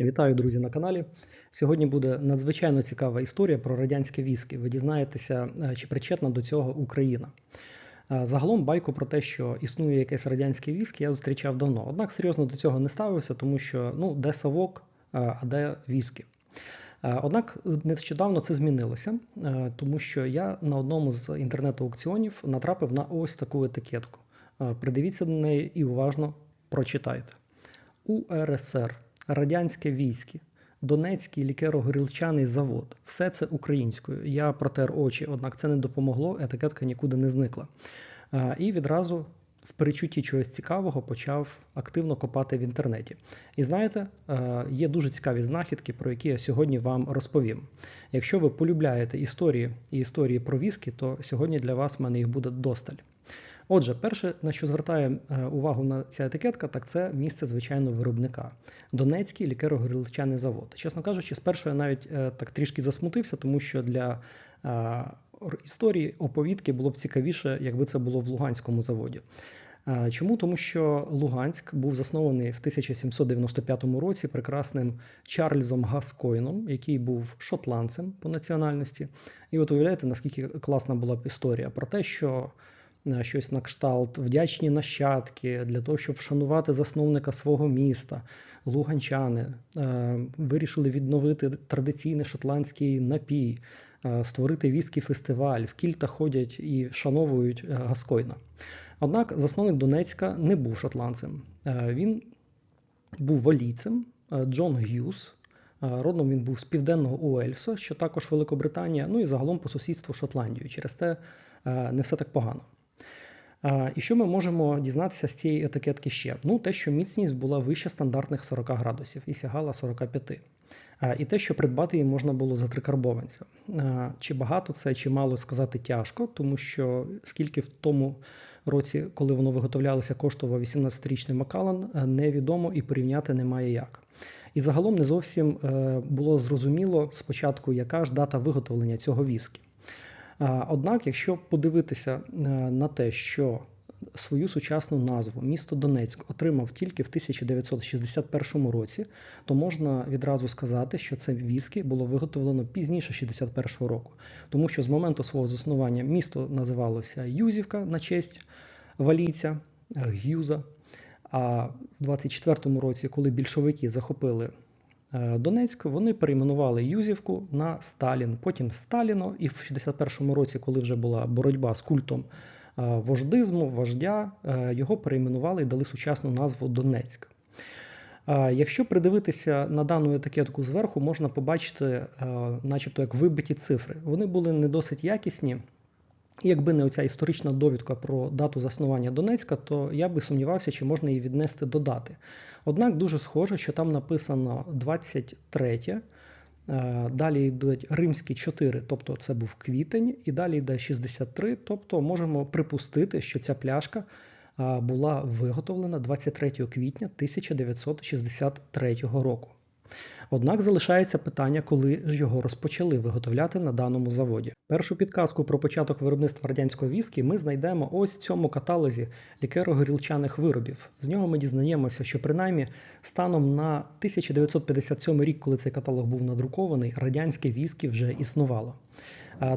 Вітаю, друзі, на каналі. Сьогодні буде надзвичайно цікава історія про радянське віскі. Ви дізнаєтеся, е, чи причетна до цього Україна. Е, загалом байку про те, що існує якесь радянське віскі, я зустрічав давно. Однак серйозно до цього не ставився, тому що ну, де савок, е, а де віскі. Однак нещодавно це змінилося, тому що я на одному з інтернет-аукціонів натрапив на ось таку етикетку. Придивіться до неї і уважно прочитайте. УРСР радянське військо, Донецький лікеро-горілчаний завод. Все це українською. Я протер очі, однак це не допомогло, етикетка нікуди не зникла. І відразу. В перечутті чогось цікавого почав активно копати в інтернеті. І знаєте, є дуже цікаві знахідки, про які я сьогодні вам розповім. Якщо ви полюбляєте історії і історії про віскі, то сьогодні для вас в мене їх буде досталь. Отже, перше, на що звертає е, увагу на ця етикетка, так це місце звичайно виробника. Донецький лікеро-горілчаний завод. Чесно кажучи, спершу я навіть е, так трішки засмутився, тому що для е, історії оповідки було б цікавіше, якби це було в Луганському заводі. Чому? Тому що Луганськ був заснований в 1795 році прекрасним Чарльзом Гаскойном, який був шотландцем по національності. І от уявляєте, наскільки класна була б історія про те, що щось на кшталт, вдячні нащадки для того, щоб вшанувати засновника свого міста, луганчани, е, вирішили відновити традиційний шотландський напій, е, створити віскі фестиваль, в кільта ходять і вшановують Гаскойна. Однак засновник Донецька не був шотландцем. Він був валійцем Джон Г'юз. Родом він був з південного Уельсу, що також Великобританія, ну і загалом по сусідству Шотландію. Через те не все так погано. І що ми можемо дізнатися з цієї етикетки ще? Ну, те, що міцність була вище стандартних 40 градусів і сягала 45. І те, що придбати її можна було за три карбованця. Чи багато це, чи мало сказати тяжко, тому що скільки в тому році, коли воно виготовлялося, коштував 18-річний Макалан, невідомо і порівняти немає як. І загалом не зовсім е, було зрозуміло спочатку, яка ж дата виготовлення цього віскі. Однак, якщо подивитися е, на те, що свою сучасну назву місто Донецьк отримав тільки в 1961 році, то можна відразу сказати, що це віскі було виготовлено пізніше 61 року, тому що з моменту свого заснування місто називалося Юзівка на честь валійця е, Гюза. А в 24-му році, коли більшовики захопили Донецьк, вони перейменували Юзівку на Сталін, потім Сталіно, і в 61-му році, коли вже була боротьба з культом е, вождизму, вождя, е, його перейменували і дали сучасну назву Донецьк. Якщо придивитися на дану етикетку зверху, можна побачити, начебто як вибиті цифри. Вони були не досить якісні. Якби не оця історична довідка про дату заснування Донецька, то я би сумнівався, чи можна її віднести до дати. Однак дуже схоже, що там написано 23, е, далі йдуть римські 4, тобто це був квітень, і далі йде 63, тобто можемо припустити, що ця пляшка е, була виготовлена 23 квітня 1963 року. Однак залишається питання, коли ж його розпочали виготовляти на даному заводі. Першу підказку про початок виробництва радянського віскі ми знайдемо ось в цьому каталозі лікеро-горілчаних виробів. З нього ми дізнаємося, що принаймні станом на 1957 рік, коли цей каталог був надрукований, радянське віскі вже існувало.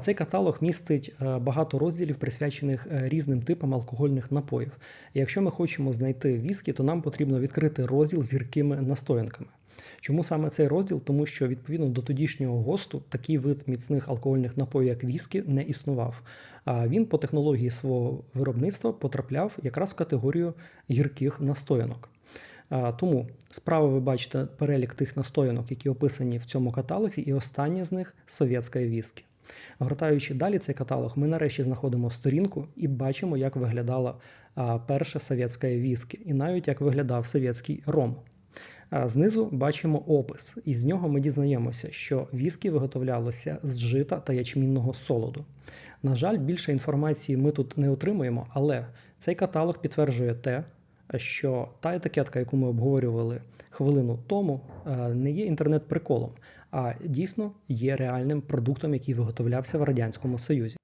Цей каталог містить е, багато розділів, присвячених е, різним типам алкогольних напоїв. Якщо ми хочемо знайти віскі, то нам потрібно відкрити розділ з гіркими настоянками. Чому саме цей розділ? Тому що відповідно до тодішнього госту такий вид міцних алкогольних напоїв, як віскі, не існував. А він по технології свого виробництва потрапляв якраз в категорію гірких настоянок. Тому справа ви бачите перелік тих настоянок, які описані в цьому каталозі, і останнє з них совєтська віскі. Гортаючи далі цей каталог, ми нарешті знаходимо сторінку і бачимо, як виглядала перша совєтська віскі, і навіть як виглядав совєтський ром. Знизу бачимо опис, і з нього ми дізнаємося, що віскі виготовлялося з жита та ячмінного солоду. На жаль, більше інформації ми тут не отримуємо, але цей каталог підтверджує те, що та етикетка, яку ми обговорювали хвилину тому, не є інтернет-приколом, а дійсно є реальним продуктом, який виготовлявся в Радянському Союзі.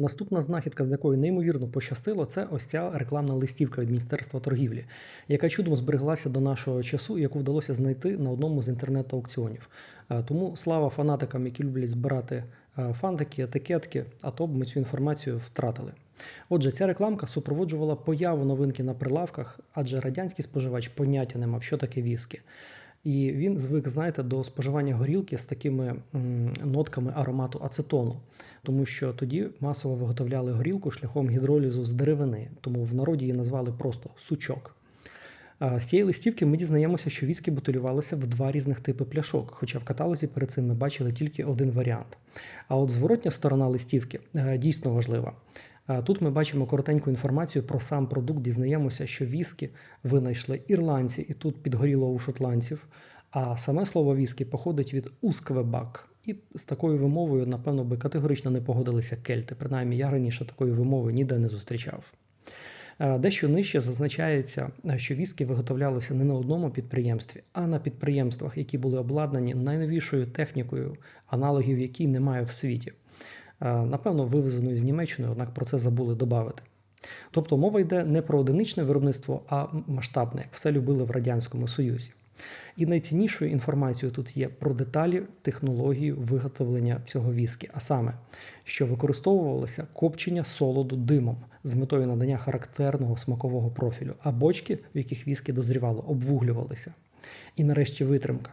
Наступна знахідка, з якою неймовірно пощастило, це ось ця рекламна листівка від Міністерства торгівлі, яка чудом збереглася до нашого часу, яку вдалося знайти на одному з інтернет-аукціонів. Е, тому слава фанатикам, які люблять збирати е, фантики, етикетки, а то б ми цю інформацію втратили. Отже, ця рекламка супроводжувала появу новинки на прилавках, адже радянський споживач поняття не мав, що таке віскі. І він звик, знаєте, до споживання горілки з такими нотками аромату ацетону, тому що тоді масово виготовляли горілку шляхом гідролізу з деревини, тому в народі її назвали просто сучок. З цієї листівки ми дізнаємося, що віскі бутилювалося в два різних типи пляшок, хоча в каталозі перед цим ми бачили тільки один варіант. А от зворотня сторона листівки е, дійсно важлива. Тут ми бачимо коротеньку інформацію про сам продукт, дізнаємося, що віскі винайшли ірландці, і тут підгоріло у шотландців. А саме слово віскі походить від усквебак. І з такою вимовою, напевно, би категорично не погодилися кельти. Принаймні, я раніше такої вимови ніде не зустрічав. Дещо нижче зазначається, що віскі виготовлялося не на одному підприємстві, а на підприємствах, які були обладнані найновішою технікою, аналогів якій немає в світі. Напевно, вивезеною з Німеччини, однак про це забули додати. Тобто мова йде не про одиничне виробництво, а масштабне, як все любили в Радянському Союзі. І найціннішою інформацією тут є про деталі технології виготовлення цього віскі, а саме, що використовувалося копчення солоду димом з метою надання характерного смакового профілю, а бочки, в яких віскі дозрівало, обвуглювалися. І нарешті витримка.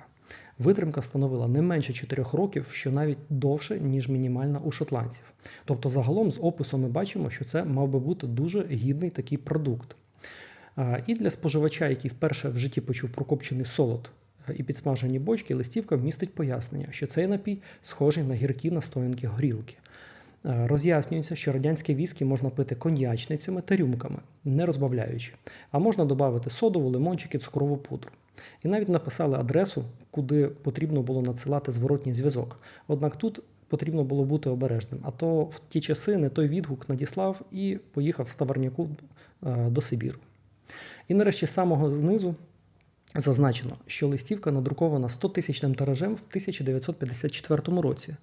Витримка становила не менше 4 років, що навіть довше, ніж мінімальна у шотландців. Тобто, загалом з опису ми бачимо, що це мав би бути дуже гідний такий продукт. І для споживача, який вперше в житті почув прокопчений солод е, і підсмажені бочки, листівка вмістить пояснення, що цей напій схожий на гіркі настоянки горілки. Роз'яснюється, що радянське віскі можна пити коньячницями та рюмками, не розбавляючи, а можна додати содову, лимончики, цукрову пудру. І навіть написали адресу, куди потрібно було надсилати зворотній зв'язок. Однак тут потрібно було бути обережним. А то в ті часи не той відгук надіслав і поїхав з Таварняку е, до Сибіру. І нарешті самого знизу зазначено, що листівка надрукована 100 тисячним тиражем в 1954 році.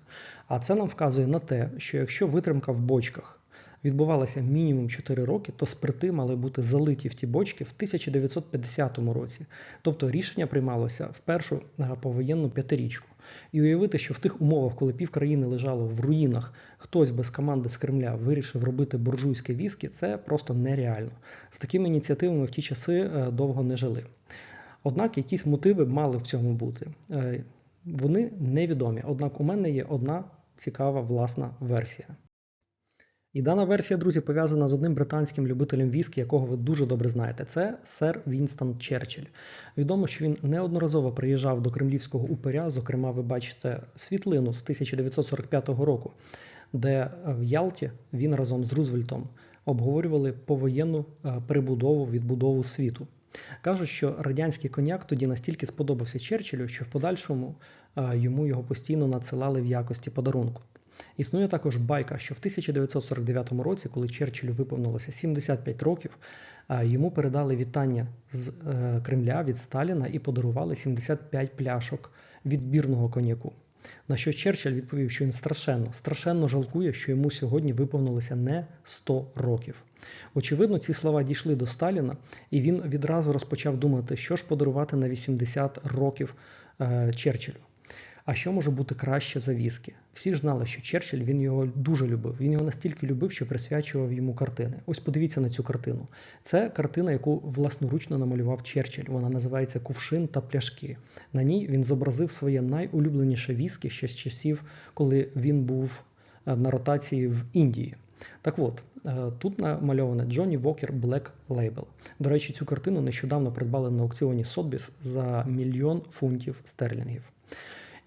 А це нам вказує на те, що якщо витримка в бочках відбувалася мінімум 4 роки, то спирти мали бути залиті в ті бочки в 1950 році. Тобто рішення приймалося в першу е, повоєнну п'ятирічку. І уявити, що в тих умовах, коли пів країни лежало в руїнах, хтось без команди з Кремля вирішив робити буржуйське віскі, це просто нереально. З такими ініціативами в ті часи е, довго не жили. Однак якісь мотиви мали в цьому бути. Е, вони невідомі. Однак у мене є одна цікава власна версія. І дана версія, друзі, пов'язана з одним британським любителем віскі, якого ви дуже добре знаєте. Це сер Вінстон Черчилль. Відомо, що він неодноразово приїжджав до кремлівського упиря. Зокрема, ви бачите світлину з 1945 року, де в Ялті він разом з Рузвельтом обговорювали повоєнну е, перебудову відбудову світу. Кажуть, що радянський коньяк тоді настільки сподобався Черчиллю, що в подальшому е, йому його постійно надсилали в якості подарунку. Існує також байка, що в 1949 році, коли Черчиллю виповнилося 75 років, йому передали вітання з е, Кремля від Сталіна і подарували 75 пляшок відбірного коньяку. На що Черчилль відповів, що він страшенно, страшенно жалкує, що йому сьогодні виповнилося не 100 років. Очевидно, ці слова дійшли до Сталіна, і він відразу розпочав думати, що ж подарувати на 80 років е, Черчиллю. А що може бути краще за віскі? Всі ж знали, що Черчилль він його дуже любив. Він його настільки любив, що присвячував йому картини. Ось подивіться на цю картину. Це картина, яку власноручно намалював Черчилль. Вона називається Кувшин та пляшки. На ній він зобразив своє найулюбленіше віскі ще з часів, коли він був е, на ротації в Індії. Так от, е, тут намальоване Джонні Вокер Black Label. До речі, цю картину нещодавно придбали на аукціоні Сотбіс за мільйон фунтів стерлінгів.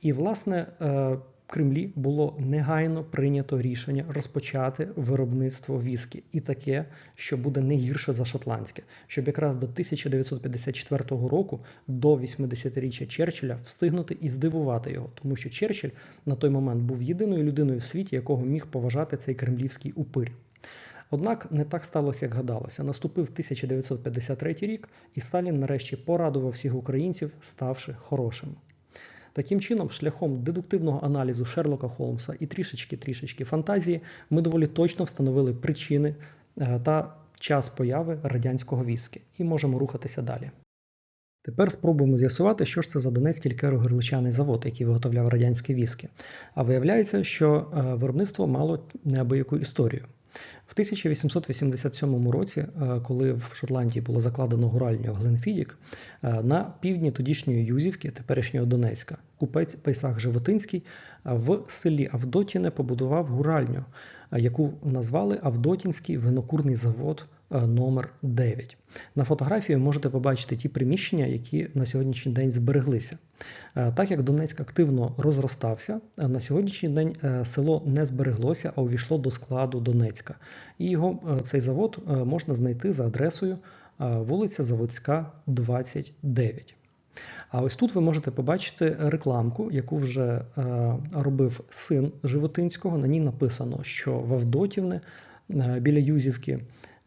І, власне, е, в Кремлі було негайно прийнято рішення розпочати виробництво віскі, і таке, що буде не гірше за шотландське, щоб якраз до 1954 року, до 80-річчя Черчилля, встигнути і здивувати його, тому що Черчилль на той момент був єдиною людиною в світі, якого міг поважати цей кремлівський упир. Однак не так сталося, як гадалося. Наступив 1953 рік, і Сталін нарешті порадував всіх українців, ставши хорошим. Таким чином, шляхом дедуктивного аналізу Шерлока Холмса і трішечки-трішечки фантазії, ми доволі точно встановили причини е, та час появи радянського віскі і можемо рухатися далі. Тепер спробуємо з'ясувати, що ж це за Донецький лікеро-гирличаний завод, який виготовляв радянські віскі. А виявляється, що е, виробництво мало неабияку історію. В 1887 році, е, коли в Шотландії було закладено гуральню Гленфідік, е, на півдні тодішньої Юзівки, теперішнього Донецька, купець Пейсах Животинський в селі Авдотіне побудував гуральню, яку назвали Авдотінський винокурний завод номер 9 На фотографії можете побачити ті приміщення, які на сьогоднішній день збереглися. Так як Донецьк активно розростався, на сьогоднішній день село не збереглося, а увійшло до складу Донецька. І його цей завод можна знайти за адресою вулиця Заводська, 29. А ось тут ви можете побачити рекламку, яку вже е, робив син Животинського. На ній написано, що в Авдотівне е, біля Юзівки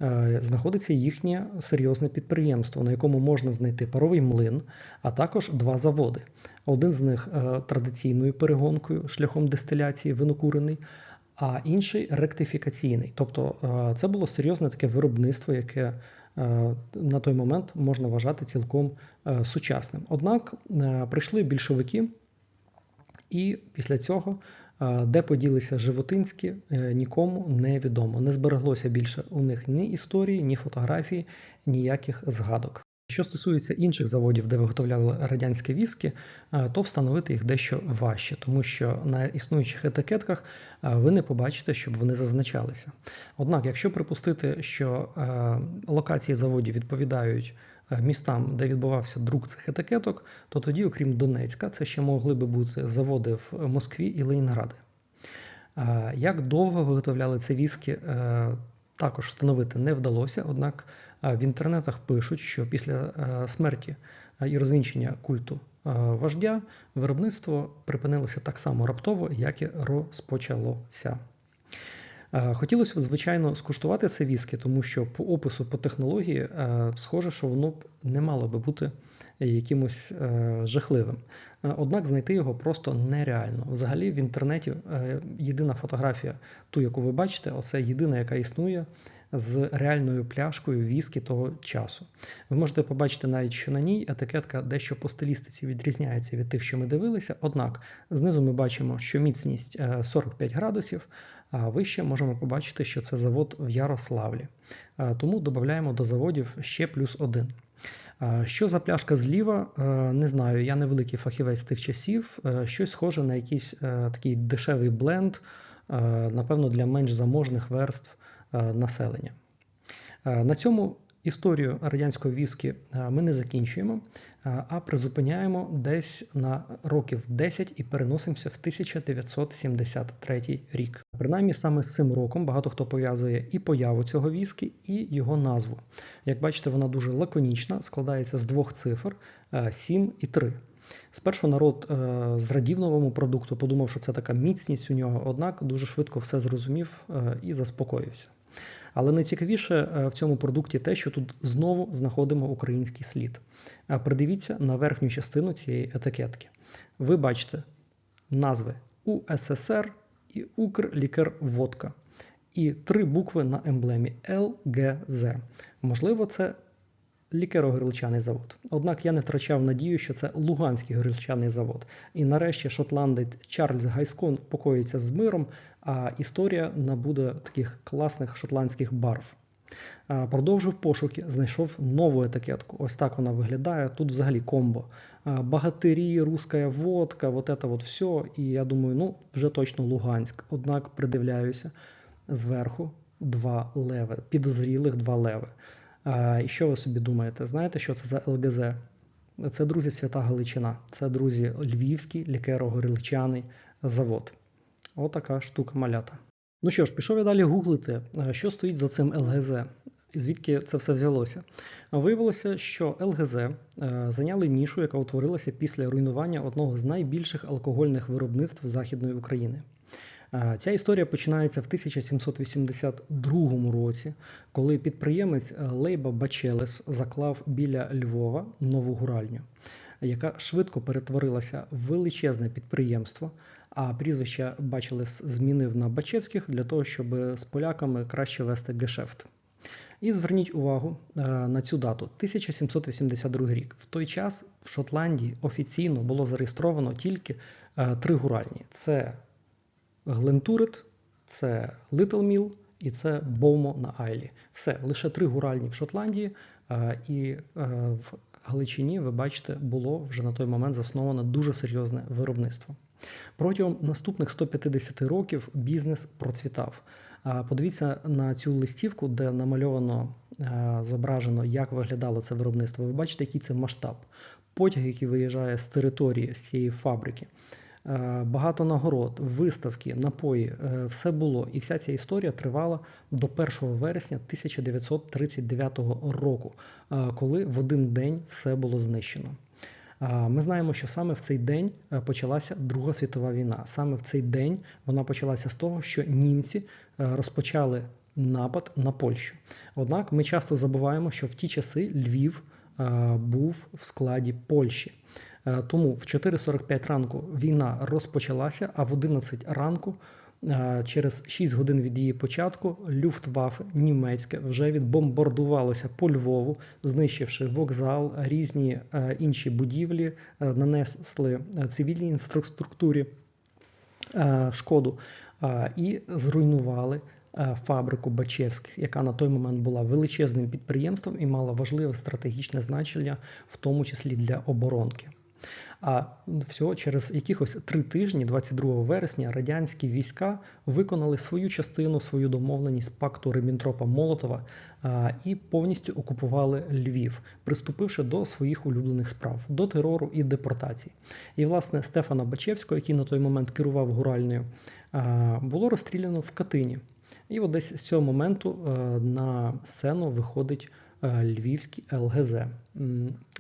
е, знаходиться їхнє серйозне підприємство, на якому можна знайти паровий млин, а також два заводи. Один з них традиційною перегонкою шляхом дистиляції винокурений, а інший ректифікаційний. Тобто це було серйозне таке виробництво, яке Е, на той момент можна вважати цілком е, сучасним. Однак е, прийшли більшовики, і після цього, де поділися Животинські, нікому не відомо. Не збереглося більше у них ні історії, ні фотографії, ніяких згадок. Що стосується інших заводів, де виготовляли радянські віскі, е, то встановити їх дещо важче, тому що на існуючих етикетках е, ви не побачите, щоб вони зазначалися. Однак, якщо припустити, що е, локації заводів відповідають містам, де відбувався друк цих етикеток, то тоді, окрім Донецька, це ще могли би бути заводи в Москві і Ленінграді. Як довго виготовляли ці віскі, також встановити не вдалося, однак в інтернетах пишуть, що після е, смерті е, і розвінчення культу е, вождя виробництво припинилося так само раптово, як і розпочалося. Хотілося б, звичайно, скуштувати це віскі, тому що по опису, по технології, схоже, що воно б не мало би бути якимось жахливим. Однак знайти його просто нереально. Взагалі в інтернеті єдина фотографія, ту, яку ви бачите, оце єдина, яка існує з реальною пляшкою віскі того часу. Ви можете побачити навіть, що на ній етикетка дещо по стилістиці відрізняється від тих, що ми дивилися. Однак знизу ми бачимо, що міцність 45 е, градусів, а вище можемо побачити, що це завод в Ярославлі. Е, тому додаємо до заводів ще плюс один. Е, що за пляшка зліва, не знаю, я не великий фахівець тих часів, щось схоже на якийсь такий дешевий бленд, напевно, для менш заможних верств Е, населення. Е, на цьому історію радянської віскі е, ми не закінчуємо, а призупиняємо десь на років 10 і переносимося в 1973 рік. Принаймні саме з цим роком багато хто пов'язує і появу цього віскі, і його назву. Як бачите, вона дуже лаконічна, складається з двох цифр 7 і 3. Спершу народ зрадів новому продукту, подумав, що це така міцність у нього, однак дуже швидко все зрозумів і заспокоївся. Але найцікавіше е, в цьому продукті те, що тут знову знаходимо український слід. Е, придивіться на верхню частину цієї етикетки. Ви бачите назви УССР і Укрлікерводка. І три букви на емблемі ЛГЗ. Можливо, це лікеро-горілчаний завод. Однак я не втрачав надію, що це Луганський горілчаний завод. І нарешті шотландець Чарльз Гайскон покоїться з миром, а історія набуде таких класних шотландських барв. Продовжив пошуки, знайшов нову етикетку. Ось так вона виглядає. Тут взагалі комбо. Багатирі, руська водка, вот это вот все. І я думаю, ну вже точно Луганськ. Однак придивляюся зверху два леви, підозрілих два леви. І що ви собі думаєте? Знаєте, що це за ЛГЗ? Це друзі Свята Галичина, це друзі Львівський лікеро-горілчаний завод. Отака штука малята. Ну що ж, пішов я далі гуглити, що стоїть за цим ЛГЗ, і звідки це все взялося. Виявилося, що ЛГЗ е, зайняли нішу, яка утворилася після руйнування одного з найбільших алкогольних виробництв Західної України. Ця історія починається в 1782 році, коли підприємець Лейба Бачелес заклав біля Львова нову гуральню. яка швидко перетворилася в величезне підприємство. А прізвище бачили змінив на Бачевських для того, щоб з поляками краще вести гешефт. І зверніть увагу е, на цю дату 1782 рік. В той час в Шотландії офіційно було зареєстровано тільки е, три гуральні: це Глентурит, це Литл Міл і це Боумо на Айлі. Все, лише три гуральні в Шотландії, е, і в Галичині, ви бачите, було вже на той момент засноване дуже серйозне виробництво. Протягом наступних 150 років бізнес процвітав. Подивіться на цю листівку, де намальовано зображено, як виглядало це виробництво. Ви бачите, який це масштаб. Потяг, який виїжджає з території з цієї фабрики. Багато нагород, виставки, напої, е, все було. І вся ця історія тривала до 1 вересня 1939 року, коли в один день все було знищено. Ми знаємо, що саме в цей день е, почалася Друга світова війна. Саме в цей день вона почалася з того, що німці е, розпочали напад на Польщу. Однак ми часто забуваємо, що в ті часи Львів е, був в складі Польщі. Тому в 4.45 ранку війна розпочалася, а в 11 ранку Через 6 годин від її початку Люфтваффе німецьке вже відбомбардувалося по Львову, знищивши вокзал, різні е, інші будівлі, е, нанесли е, цивільній інфраструктурі шкоду і зруйнували фабрику Бачевських, яка на той момент була величезним підприємством і мала важливе стратегічне значення, в тому числі для оборонки. А всього через якихось три тижні, 22 вересня, радянські війська виконали свою частину, свою домовленість пакту Риббентропа Молотова і повністю окупували Львів, приступивши до своїх улюблених справ, до терору і депортацій. І, власне, Стефана Бачевського, який на той момент керував гуральною, було розстріляно в Катині. І от десь з цього моменту на сцену виходить Е, львівський ЛГЗ.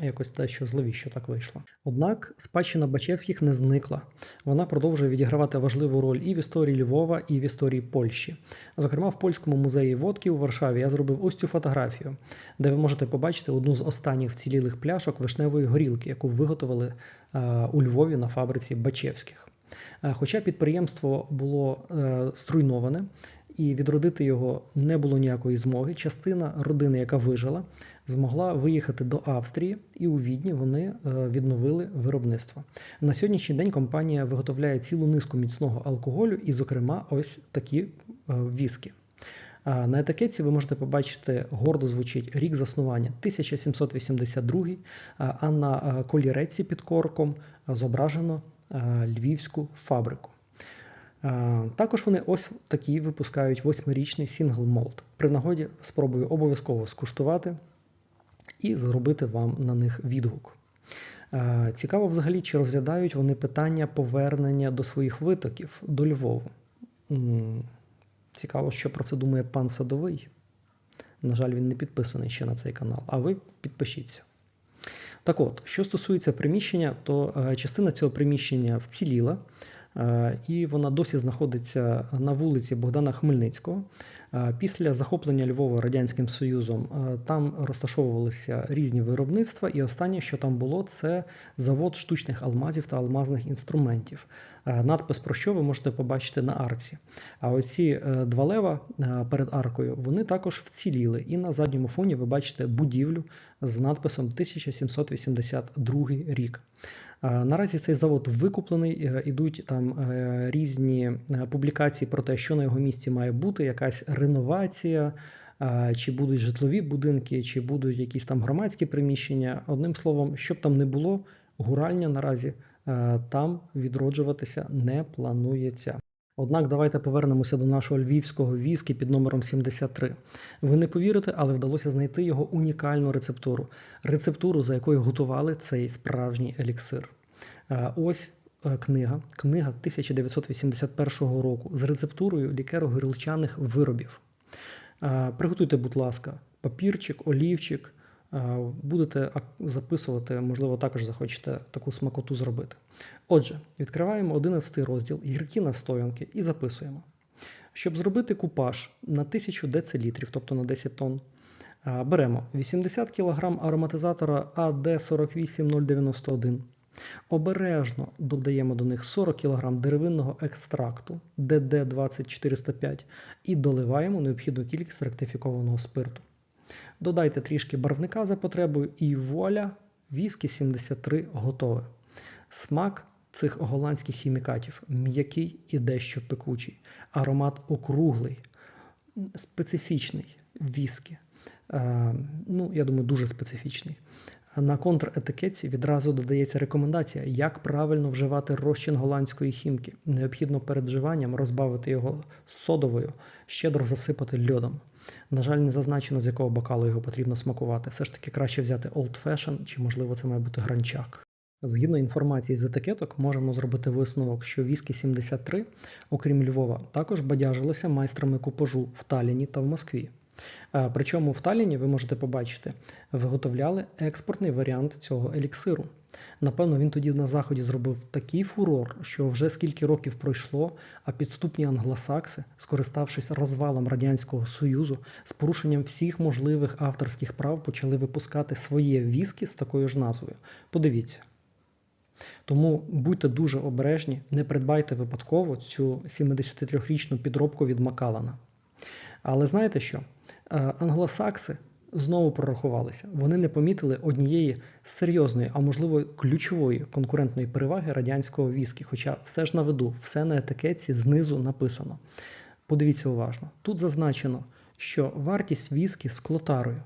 Якось те, що зловіщо так вийшло. Однак спадщина Бачевських не зникла. Вона продовжує відігравати важливу роль і в історії Львова, і в історії Польщі. Зокрема, в польському музеї водки у Варшаві я зробив ось цю фотографію, де ви можете побачити одну з останніх вцілілих пляшок вишневої горілки, яку виготовили е, у Львові на фабриці Бачевських. Е, хоча підприємство було зруйноване, і відродити його не було ніякої змоги. Частина родини, яка вижила, змогла виїхати до Австрії, і у Відні вони е, відновили виробництво. На сьогоднішній день компанія виготовляє цілу низку міцного алкоголю, і, зокрема, ось такі е, віскі. На етикетці ви можете побачити, гордо звучить рік заснування 1782, а на е, коліреці під корком зображено львівську фабрику. Також вони ось такі випускають восьмирічний сінгл молд. При нагоді спробую обов'язково скуштувати і зробити вам на них відгук. Цікаво взагалі, чи розглядають вони питання повернення до своїх витоків до Львову. Цікаво, що про це думає пан Садовий. На жаль, він не підписаний ще на цей канал, а ви підпишіться. Так от, що стосується приміщення, то е, частина цього приміщення вціліла. Е, і вона досі знаходиться на вулиці Богдана Хмельницького. Е, після захоплення Львова Радянським Союзом е, там розташовувалися різні виробництва, і останнє, що там було, це завод штучних алмазів та алмазних інструментів. Надпис про що ви можете побачити на арці. А оці два лева перед аркою вони також вціліли. І на задньому фоні ви бачите будівлю з надписом 1782 рік. Наразі цей завод викуплений, е, ідуть там е, різні е, публікації про те, що на його місці має бути, якась реновація, чи будуть житлові будинки, чи будуть якісь там громадські приміщення. Одним словом, щоб там не було, гуральня наразі там відроджуватися не планується. Однак давайте повернемося до нашого львівського віскі під номером 73. Ви не повірите, але вдалося знайти його унікальну рецептуру. Рецептуру, за якою готували цей справжній еліксир. Е, ось е, книга, книга 1981 року з рецептурою лікеро-горілчаних виробів. Е, приготуйте, будь ласка, папірчик, олівчик. Будете записувати, можливо, також захочете таку смакоту зробити. Отже, відкриваємо 11 розділ гіркі настоянки і записуємо. Щоб зробити купаж на 1000 децилітрів, тобто на 10 тонн, Беремо 80 кг ароматизатора АД48091. Обережно додаємо до них 40 кг деревинного екстракту ДД20405 і доливаємо необхідну кількість ректифікованого спирту. Додайте трішки барвника за потребою і вуаля, віскі 73 готове. Смак цих голландських хімікатів м'який і дещо пекучий. Аромат округлий, специфічний віскі. Е, ну, я думаю, дуже специфічний. На контретикетці відразу додається рекомендація, як правильно вживати розчин голландської хімки. Необхідно перед вживанням розбавити його содовою, щедро засипати льодом. На жаль, не зазначено, з якого бокалу його потрібно смакувати. Все ж таки краще взяти Old Fashion, чи, можливо, це має бути гранчак. Згідно інформації з етикеток, можемо зробити висновок, що віскі 73, окрім Львова, також бадяжилися майстрами купажу в Талліні та в Москві. Е, Причому в Талліні ви можете побачити, виготовляли експортний варіант цього еліксиру. Напевно, він тоді на заході зробив такий фурор, що вже скільки років пройшло, а підступні англосакси, скориставшись розвалом Радянського Союзу, з порушенням всіх можливих авторських прав, почали випускати своє віскі з такою ж назвою. Подивіться. Тому будьте дуже обережні, не придбайте випадково цю 73-річну підробку від Макалана. Але знаєте що? Е, Англосакси знову прорахувалися. Вони не помітили однієї серйозної, а можливо ключової конкурентної переваги радянського віскі. Хоча все ж на виду, все на етикетці знизу написано. Подивіться уважно. Тут зазначено, що вартість віскі з клотарою.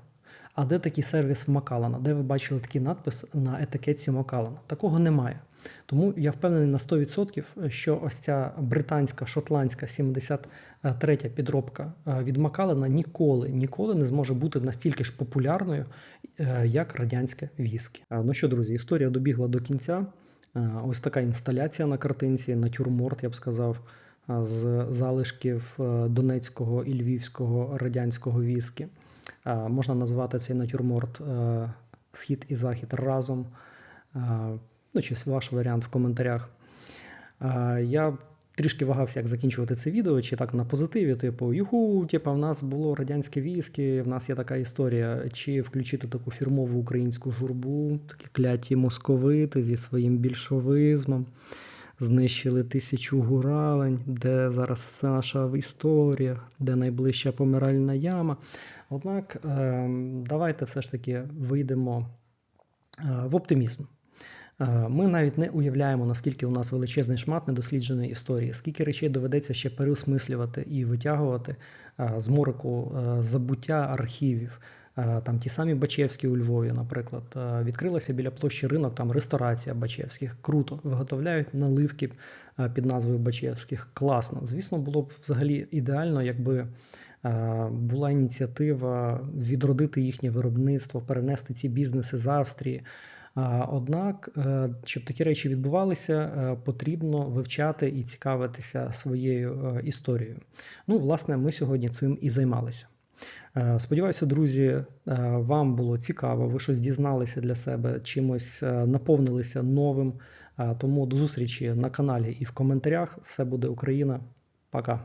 А де такий сервіс Макалана? Де ви бачили такий надпис на етикетці Макалана? Такого немає. Тому я впевнений на 100%, що ось ця британська, шотландська 73 підробка е, від Макалена ніколи ніколи не зможе бути настільки ж популярною, е, як радянське віскі. Ну що, друзі, історія добігла до кінця. Е, ось така інсталяція на картинці, натюрморт, я б сказав, з залишків донецького і львівського радянського віскі. Можна назвати цей натюрморт Схід і Захід разом ну чи ваш варіант в коментарях. Я трішки вагався, як закінчувати це відео, чи так на позитиві, типу, юху, типу, в нас було радянське військо, в нас є така історія, чи включити таку фірмову українську журбу, такі кляті московити зі своїм більшовизмом. Знищили тисячу гуралень, де зараз наша історія, де найближча помиральна яма. Однак ем, давайте все ж таки вийдемо е, в оптимізм. Е, ми навіть не уявляємо, наскільки у нас величезний шмат недослідженої історії, скільки речей доведеться ще переосмислювати і витягувати е, з морику е, забуття архівів. Там ті самі Бачевські у Львові, наприклад, відкрилася біля площі ринок, там ресторація Бачевських. Круто, виготовляють наливки під назвою Бачевських. Класно. Звісно, було б взагалі ідеально, якби була ініціатива відродити їхнє виробництво, перенести ці бізнеси з Австрії. Однак, е, щоб такі речі відбувалися, е, потрібно вивчати і цікавитися своєю е, історією. Ну, власне, ми сьогодні цим і займалися. Сподіваюся, друзі, вам було цікаво, ви щось дізналися для себе, чимось наповнилися новим. Тому до зустрічі на каналі і в коментарях. Все буде Україна. Пока.